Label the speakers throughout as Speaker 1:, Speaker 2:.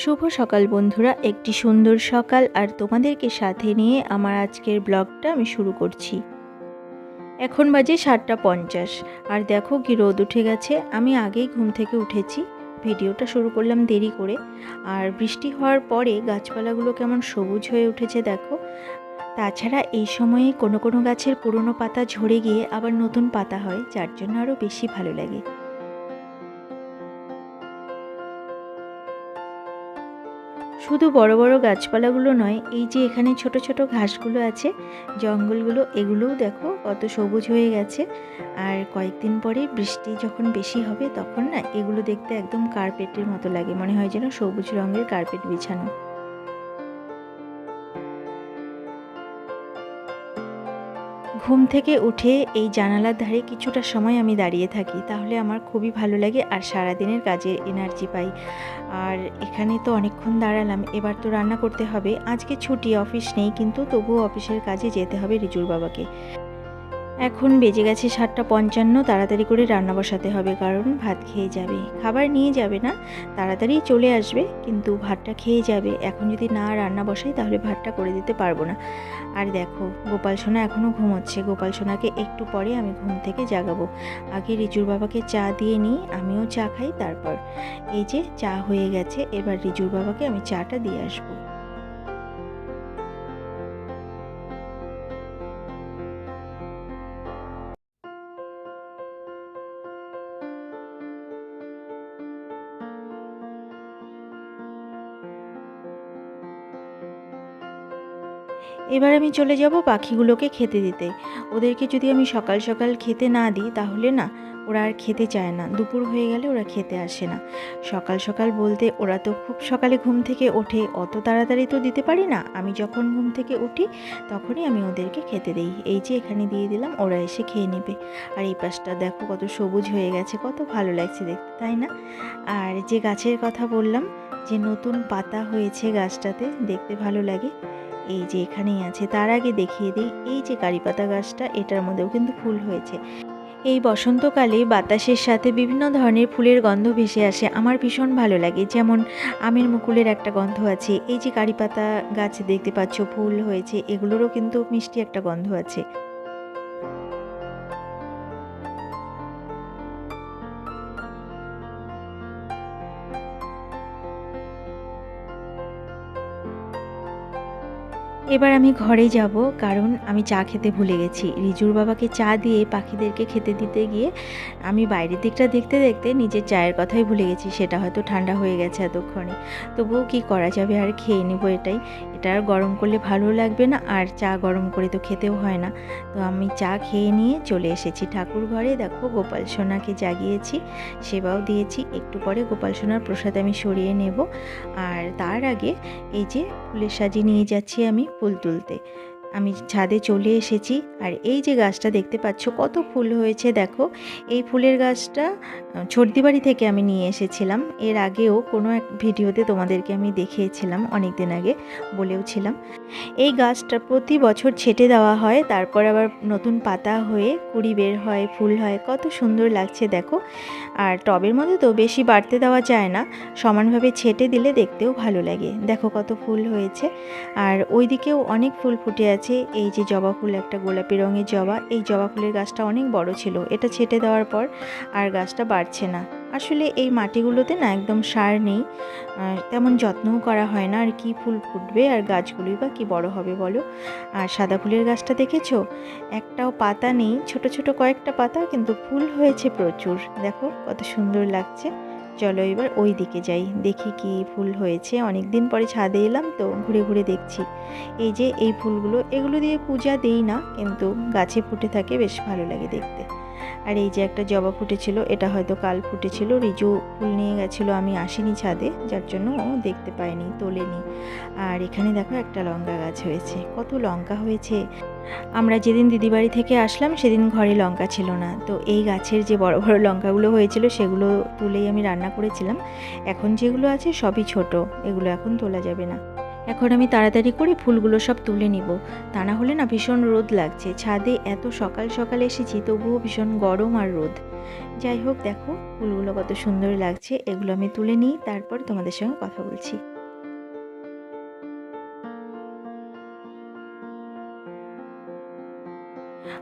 Speaker 1: শুভ সকাল বন্ধুরা, একটি সুন্দর সকাল আর তোমাদেরকে সাথে নিয়ে আমার আজকের ব্লগটা আমি শুরু করছি। এখন বাজে সাতটা পঞ্চাশ, আর দেখো কি রোদ উঠে গেছে। আমি আগেই ঘুম থেকে উঠেছি, ভিডিওটা শুরু করলাম দেরি করে। আর বৃষ্টি হওয়ার পরে গাছপালাগুলো কেমন সবুজ হয়ে উঠেছে দেখো। তাছাড়া এই সময়ে কোনো কোনো গাছের পুরনো পাতা ঝরে গিয়ে আবার নতুন পাতা হয়, যার জন্য আরও বেশি ভালো লাগে। শুধু বড় বড় গাছপালাগুলো নয়, এই যে এখানে ছোট ছোট ঘাসগুলো আছে, জঙ্গলগুলো, এগুলোও দেখো কত সবুজ হয়ে গেছে। আর কয়েকদিন পরে বৃষ্টি যখন বেশি হবে তখন না এগুলো দেখতে একদম কার্পেটের মতো লাগে, মনে হয় যেন সবুজ রঙের কার্পেট বিছানো। ঘুম থেকে উঠে এই জানালার ধারে কিছুটা সময় আমি দাঁড়িয়ে থাকি, তাহলে আমার খুবই ভালো লাগে আর সারাদিনের কাজের এনার্জি পাই। আর এখানে তো অনেকক্ষণ দাঁড়ালাম, এবার তো রান্না করতে হবে। আজকে ছুটি, অফিস নেই, কিন্তু তবুও অফিসের কাজে যেতে হবে রিজুর বাবাকে। এখন বেজে গেছে সাতটা পঞ্চান্ন, তাড়াতাড়ি করে রান্না বসাতে হবে, কারণ ভাত খেয়ে যাবে। খাবার নিয়ে যাবে না, তাড়াতাড়ি চলে আসবে, কিন্তু ভাতটা খেয়ে যাবে। এখন যদি না রান্না বসাই, তাহলে ভাতটা করে দিতে পারব না। আর দেখো, গোপাল সোনা এখনও ঘুমোচ্ছে। গোপাল সোনাকে একটু পরে আমি ঘুম থেকে জাগাবো। আগে রিজুর বাবাকে চা দিয়ে নিই, আমিও চা খাই, তারপর। এই যে, চা হয়ে গেছে, এবার রিজুর বাবাকে আমি চাটা দিয়ে আসব। এবার আমি চলে যাব পাখিগুলোকে খেতে দিতে। ওদেরকে যদি আমি সকাল সকাল খেতে না দিই, তাহলে না, ওরা আর খেতে চায় না। দুপুর হয়ে গেলে ওরা খেতে আসে না। সকাল সকাল বলতে ওরা তো খুব সকালে ঘুম থেকে ওঠে, অত তাড়াতাড়ি তো দিতে পারি না। আমি যখন ঘুম থেকে উঠি, তখনই আমি ওদেরকে খেতে দিই। এই যে এখানে দিয়ে দিলাম, ওরা এসে খেয়ে নেবে। আর এই পাশটা দেখো কত সবুজ হয়ে গেছে, কত ভালো লাগছে দেখতে, তাই না? আর যে গাছের কথা বললাম, যে নতুন পাতা হয়েছে গাছটাতে, দেখতে ভালো লাগে। এই যে এখানেই আছে, তার আগে দেখিয়ে দিই, এই যে কারিপাতা গাছটা, এটার মধ্যেও কিন্তু ফুল হয়েছে। এই বসন্তকালে বাতাসের সাথে বিভিন্ন ধরনের ফুলের গন্ধ ভেসে আসে, আমার ভীষণ ভালো লাগে। যেমন আমের মুকুলের একটা গন্ধ আছে, এই যে কারিপাতা গাছ দেখতে পাচ্ছ, ফুল হয়েছে, এগুলোরও কিন্তু মিষ্টি একটা গন্ধ আছে। এবার আমি ঘরে যাব, কারণ আমি চা খেতে ভুলে গেছি। রিজুর বাবাকে চা দিয়ে পাখিদেরকে খেতে দিতে গিয়ে আমি বাইরের দিকটা দেখতে দেখতে নিজের চায়ের কথাই ভুলে গেছি, সেটা হয়তো ঠান্ডা হয়ে গেছে এতক্ষণে। তবুও কি করা যাবে, আর খেয়ে নেব এটাই। এটা আর গরম করলে ভালো লাগবে না, আর চা গরম করে তো খেতেও হয় না। তো আমি চা খেয়ে নিয়ে চলে এসেছি। ঠাকুর ঘরে দেখো গোপাল সোনাকে জাগিয়েছি, সেবাও দিয়েছি। একটু পরে গোপাল সোনার প্রসাদ আমি সরিয়ে নেব। আর তার আগে এই যে ফুলের সাজি নিয়ে যাচ্ছি আমি ফুল তুলতে। আমি ছাদে চলে এসেছি আর এই যে গাছটা দেখতে পাচ্ছ কত ফুল হয়েছে দেখো। এই ফুলের গাছটা ছর্দিবাড়ি থেকে আমি নিয়ে এসেছিলাম। এর আগেও কোনো এক ভিডিওতে তোমাদেরকে আমি দেখিয়েছিলাম অনেক দিন আগে বলেওছিলাম এই গাছটা প্রতি বছর ছেটে দেওয়া হয়, তারপর আবার নতুন পাতা হয়ে কুড়ি বের হয়, ফুল হয়। কত সুন্দর লাগছে দেখো। আর টবের মধ্যে তো বেশি বাড়তে দেওয়া যায় না, সমানভাবে ছেটে দিলে দেখতেও ভালো লাগে। দেখো কত ফুল হয়েছে। আর ওই দিকেও অনেক ফুল ফুটে আছে। এই যে জবা ফুল, একটা গোলাপি রঙের জবা, এই জবা ফুলের গাছটা অনেক বড় ছিল, এটা ছেটে দেওয়ার পর আর গাছটা বাড়ছে না। আসলে এই মাটিগুলোতে না একদম সার নেই তেমন যত্নও করা হয় না, আর কি ফুল ফুটবে আর গাছগুলোই বা কী বড় হবে বলো? আর সাদা ফুলের গাছটা দেখেছ? একটাও পাতা নেই, ছোট ছোট কয়েকটা পাতা, কিন্তু ফুল হয়েছে প্রচুর, দেখো কত সুন্দর লাগছে। চলো এবার ওই দিকে যাই। দেখি কি ফুল হয়েছে। অনেক দিন পরে ছাদে এলাম তো ঘুরে ঘুরে দেখছি। এই যে এই ফুলগুলো, এগুলো দিয়ে পূজা দেই না, কিন্তু গাছে ফুটে থাকে, বেশ ভালো লাগে দেখতে। আর এই যে একটা জবা ফুটেছিল, এটা হয়তো কাল ফুটেছিল। রিজু ফুল নিয়ে গেছিল, আমি আসিনি ছাদে, যার জন্য ও দেখতে পায়নি, তোলেনি। আর এখানে দেখো একটা লঙ্কা গাছ হয়েছে, কত লঙ্কা হয়েছে। আমরা যেদিন দিদিবাড়ি থেকে আসলাম, সেদিন ঘরে লঙ্কা ছিল না। তো এই গাছের যে বড় বড় লঙ্কাগুলো হয়েছিল, সেগুলো তুলেই আমি রান্না করেছিলাম। এখন যেগুলো আছে, সবই ছোট, এগুলো এখন তোলা যাবে না। এখন আমি তাড়াতাড়ি করে ফুলগুলো সব তুলে নিব। তা না হলে না ভীষণ রোদ লাগছে। ছাদে এত সকাল সকাল এসেছি, তবুও ভীষণ গরম আর রোদ। যাই হোক, দেখো, ফুলগুলো কত সুন্দর লাগছে। এগুলো আমি তুলে নিই, তারপর তোমাদের সঙ্গে কথা বলছি।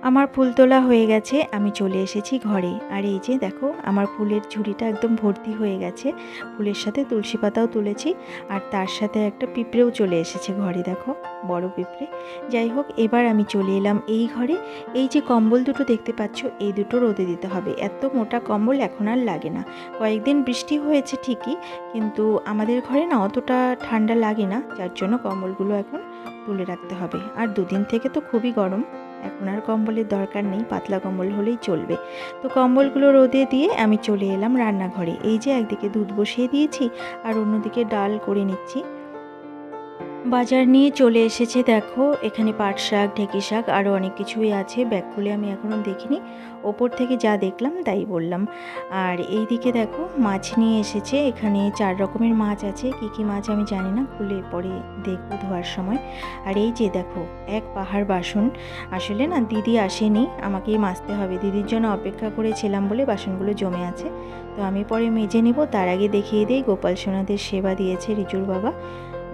Speaker 1: আমার ফুল তোলা হয়ে গেছে, আমি চলে এসেছি ঘরে। আর এই যে দেখো, আমার ফুলের ঝুড়িটা একদম ভর্তি হয়ে গেছে। ফুলের সাথে তুলসী পাতাও তুলেছি, আর তার সাথে একটা পিঁপড়েও চলে এসেছে ঘরে, দেখো, বড় পিঁপড়ে। যাই হোক, এবার আমি চলে এলাম এই ঘরে। এই যে কম্বল দুটো দেখতে পাচ্ছ, এই দুটো রোদে দিতে হবে। এত মোটা কম্বল এখন আর লাগে না। কয়েকদিন বৃষ্টি হয়েছে ঠিকই, কিন্তু আমাদের ঘরে না অতটা ঠান্ডা লাগে না, যার জন্য কম্বলগুলো এখন তুলে রাখতে হবে। আর দুদিন থেকে তো খুবই গরম। এখন আর কম্বলের দরকার নেই, পাতলা কম্বল হলেই চলবে। তো কম্বলগুলো রোদে দিয়ে আমি চলে এলাম রান্নাঘরে। এই যে একদিকে দুধ বসিয়ে দিয়েছি আর অন্যদিকে ডাল করে নিচ্ছি। বাজার নিয়ে চলে এসেছে, দেখো। এখানে পাট শাক, ঢেঁকি শাক আরও অনেক কিছুই আছে। ব্যাগ খুলে আমি এখনও দেখিনি। ওপর থেকে যা দেখলাম, তাই বললাম। আর এই দিকে দেখো, মাছ নিয়ে এসেছে। এখানে চার রকমের মাছ আছে। কি কি মাছ আমি জানি না, খুলে পরে দেখব ধোয়ার সময়। আর এই যে দেখো, এক পাহাড় বাসন। আসলে না, দিদি আসেনি। আমাকেই মাজতে হবে। দিদির জন্য অপেক্ষা করেছিলাম বলে বাসনগুলো জমে আছে। তো আমি পরে মেজে নেব। তার আগে দেখিয়ে দিই। গোপাল সোনাদের সেবা দিয়েছে রিজুর বাবা।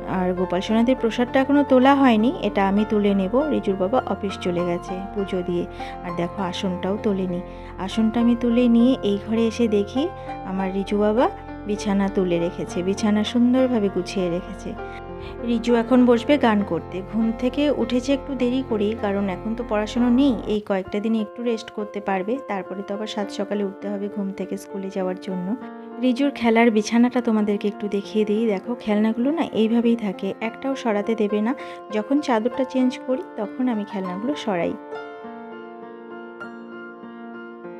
Speaker 1: আর গোপাল সোনাদের প্রসাদটা এখনও তোলা হয়নি, এটা আমি তুলে নেব। রিজুর বাবা অফিস চলে গেছে পুজো দিয়ে। আর দেখো, আসনটাও তোলেনি। আসনটা আমি তুলে নিয়ে এই ঘরে এসে দেখি আমার রিজু বাবা বিছানা তুলে রেখেছে। বিছানা সুন্দরভাবে গুছিয়ে রেখেছে। রিজু এখন বসবে গান করতে। ঘুম থেকে উঠেছে একটু দেরি করেই, কারণ এখন তো পড়াশোনা নেই। এই কয়েকটা দিনে একটু রেস্ট করতে পারবে। তারপরে তো আবার সাত সকালে উঠতে হবে ঘুম থেকে স্কুলে যাওয়ার জন্য। রিজুর খেলার বিছানাটা তোমাদেরকে একটু দেখিয়ে দিই। দেখো, খেলনাগুলো না এইভাবেই থাকে, একটাও সরাতে দেবে না। যখন চাদরটা চেঞ্জ করি, তখন আমি খেলনাগুলো সরাই।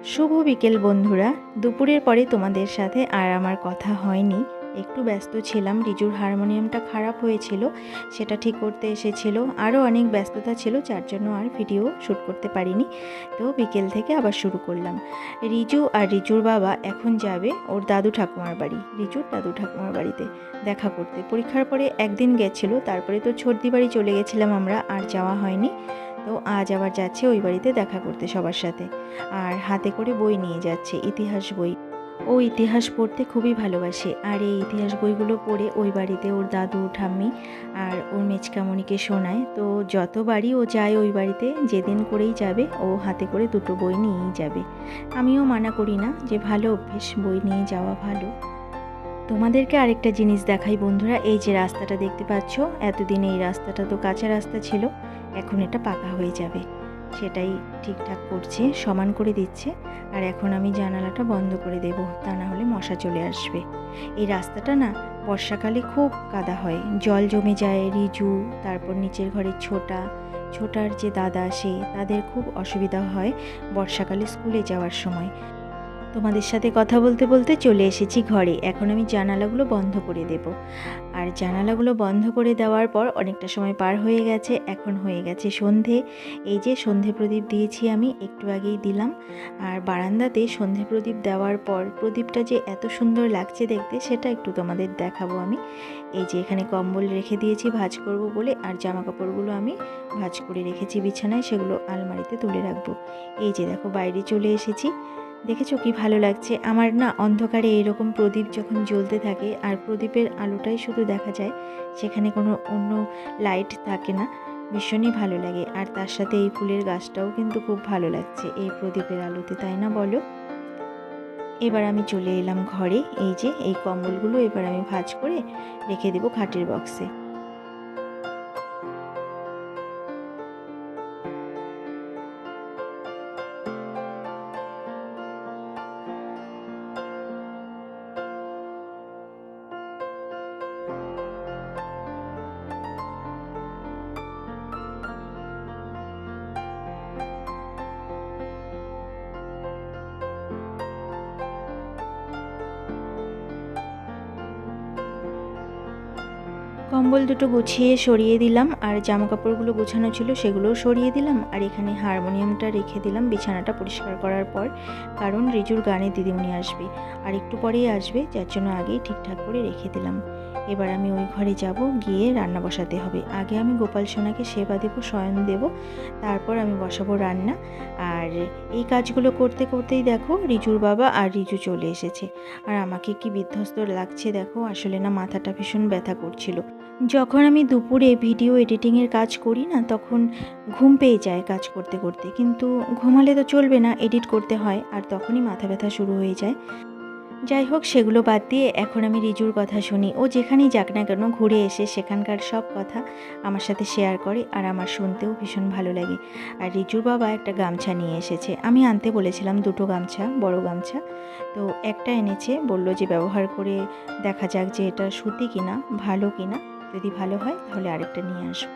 Speaker 1: শুভ বিকেল বন্ধুরা, দুপুরের পরে তোমাদের সাথে আর আমার কথা হয়নি। একটু ব্যস্ত ছিলাম, রিজুর হারমোনিয়ামটা খারাপ হয়েছিল, সেটা ঠিক করতে এসেছিল, আরও অনেক ব্যস্ততা ছিল, যার জন্য আর ভিডিও শ্যুট করতে পারিনি, তো বিকেল থেকে আবার শুরু করলাম। রিজু আর রিজুর বাবা এখন যাবে ওর দাদু ঠাকুমার বাড়ি, রিজুর দাদু ঠাকুমার বাড়িতে দেখা করতে। পরীক্ষার পরে একদিন গেছিল, তারপরে তো ছর্দি বাড়ি চলে গেছিলাম আমরা, আর যাওয়া হয়নি, তো আজ আবার যাচ্ছে ওই বাড়িতে দেখা করতে সবার সাথে। আর হাতে করে বই নিয়ে যাচ্ছে, ইতিহাস বই। ও ইতিহাস পড়তে খুবই ভালোবাসে। আর এই ইতিহাস বইগুলো পড়ে ওই বাড়িতে ওর দাদু, ঠাম্মি আর ওর মেচকামণিকে শোনায়। তো যতবারই ও যায় ওই বাড়িতে, যেদিন করেই যাবে, ও হাতে করে দুটো বই নিয়েই যাবে। আমিও মানা করি না যে ভালো অভ্যেস, বই নিয়ে যাওয়া ভালো। তোমাদেরকে আরেকটা জিনিস দেখাই বন্ধুরা, এই যে রাস্তাটা দেখতে পাচ্ছ, এতদিন এই রাস্তাটা তো কাঁচা রাস্তা ছিল, এখন এটা পাকা হয়ে যাবে। সেটাই ঠিকঠাক করছে, সমান করে দিচ্ছে। আর এখন আমি জানালাটা বন্ধ করে দেব, তা না হলে মশা চলে আসবে। এই রাস্তাটা না বর্ষাকালে খুব কাদা হয়। জল জমে যায়, রিজু, তারপর নিচের ঘরের ছোটা। ছোটার যে দাদা, সে, তাদের খুব অসুবিধা হয় বর্ষাকালে স্কুলে যাওয়ার সময়। তোমাদের সাথে কথা বলতে বলতে চলে এসেছি ঘরে। এখন আমি জানালাগুলো বন্ধ করে দেব। আর জানালাগুলো বন্ধ করে দেওয়ার পর অনেকটা সময় পার হয়ে গেছে, এখন হয়ে গেছে সন্ধে। এই যে সন্ধে প্রদীপ দিয়েছি আমি, একটু আগেই দিলাম। আর বারান্দাতে সন্ধে প্রদীপ দেওয়ার পর, প্রদীপটা যে এত সুন্দর লাগছে দেখতে, সেটা একটু তোমাদের দেখাবো আমি। এই যে এখানে কম্বল রেখে দিয়েছি ভাজ করব বলে, আর জামা কাপড়গুলো আমি ভাজ করে রেখেছি বিছানায়, সেগুলো আলমারিতে তুলে রাখব। এই যে দেখো, বাইরে চলে এসেছি। দেখেছ কি ভালো লাগছে? আমার না অন্ধকারে এরকম প্রদীপ যখন জ্বলতে থাকে, আর প্রদীপের আলোটাই শুধু দেখা যায়, সেখানে কোনো অন্য লাইট থাকে না, ভীষণই ভালো লাগে। আর তার সাথে এই ফুলের গাছটাও কিন্তু খুব ভালো লাগছে, এই প্রদীপের আলোতে, তাই না বলো? এবার আমি চলে এলাম ঘরে, এই যে এই কম্বলগুলো এবার আমি ভাজ করে রেখে দেবো খাটের বক্সে কম্বল দুটো গুছিয়ে সরিয়ে দিলাম, আর জামা কাপড়গুলো গোছানো ছিল সেগুলোও সরিয়ে দিলাম, আর এখানে হারমোনিয়ামটা রেখে দিলাম, বিছানাটা পরিষ্কার করার পর, কারণ রিজুর গানে দিদিমণি আসবে, আর একটু পরেই আসবে, যার জন্য আগেই ঠিকঠাক করে রেখে দিলাম। এবার আমি ওই ঘরে যাব, গিয়ে রান্না বসাতে হবে। আগে আমি গোপাল সোনাকে সেবা দেবো, শয়ন দেব, তারপর আমি বসাবো রান্না, আর এই কাজগুলো করতে করতেই দেখো, রিজুর বাবা আর রিজু চলে এসেছে। আর আমাকে কি বিধ্বস্ত লাগছে দেখো, আসলে না মাথাটা ভীষণ ব্যথা করছিল। যখন আমি দুপুরে ভিডিও এডিটিংয়ের কাজ করি না, তখন ঘুম পেয়ে যায় কাজ করতে করতে। কিন্তু ঘুমালে তো চলবে না, এডিট করতে হয়, আর তখনই মাথা ব্যথা শুরু হয়ে যায়। যাই হোক, সেগুলো বাদ দিয়ে এখন আমি রিজুর কথা শুনি। ও যেখানেই যাক না কেন, ঘুরে এসে সেখানকার সব কথা আমার সাথে শেয়ার করে, আর আমার শুনতেও ভীষণ ভালো লাগে। আর রিজুর বাবা একটা গামছা নিয়ে এসেছে। আমি আনতে বলেছিলাম দুটো গামছা, বড় গামছা। তো একটা এনেছে, বলল যে, ব্যবহার করে দেখা যাক যে, এটা সুতি কিনা, ভালো কিনা। যদি ভালো হয়, তাহলে আরেকটা নিয়ে আসব।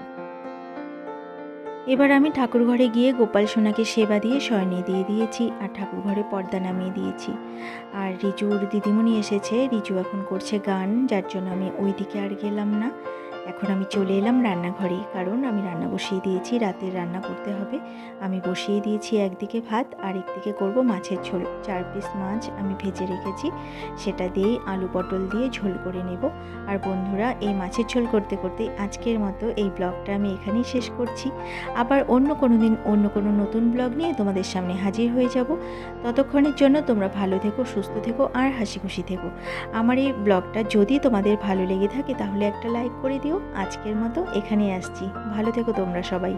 Speaker 1: এবার আমি ঠাকুর ঘরে গিয়ে গোপাল সোনাকে সেবা দিয়ে শয়নে দিয়ে দিয়েছি আর ঠাকুর ঘরে পর্দা নামিয়ে দিয়েছি। আর রিজুর দিদিমণি এসেছে। রিজু এখন করছে গান, যার জন্য আমি ওই দিকে আর গেলাম না। এখন আমি চলে এলাম রান্নাঘরে, কারণ আমি রান্না বসিয়ে দিয়েছি, রাতের রান্না করতে হবে। আমি বসিয়ে দিয়েছি একদিকে ভাত, আর একদিকে করব মাছের ঝোল। চার পিস মাছ আমি ভেজে রেখেছি, সেটা দিয়েই আলু পটল দিয়ে ঝোল করে নেব। আর বন্ধুরা, এই মাছের ঝোল করতে করতে আজকের মতো এই ব্লগটা আমি এখানেই শেষ করছি। আবার অন্য কোনো দিন অন্য কোনো নতুন ব্লগ নিয়ে তোমাদের সামনে হাজির হয়ে যাব। ততক্ষণের জন্য তোমরা ভালো থেকো, সুস্থ থেকো, আর হাসি খুশি থেকো। আমার এই ব্লগটা যদি তোমাদের ভালো লেগে থাকে, তাহলে একটা লাইক করে দিও। আজকের মতো এখানেই আসছি। ভালো থেকো তোমরা সবাই।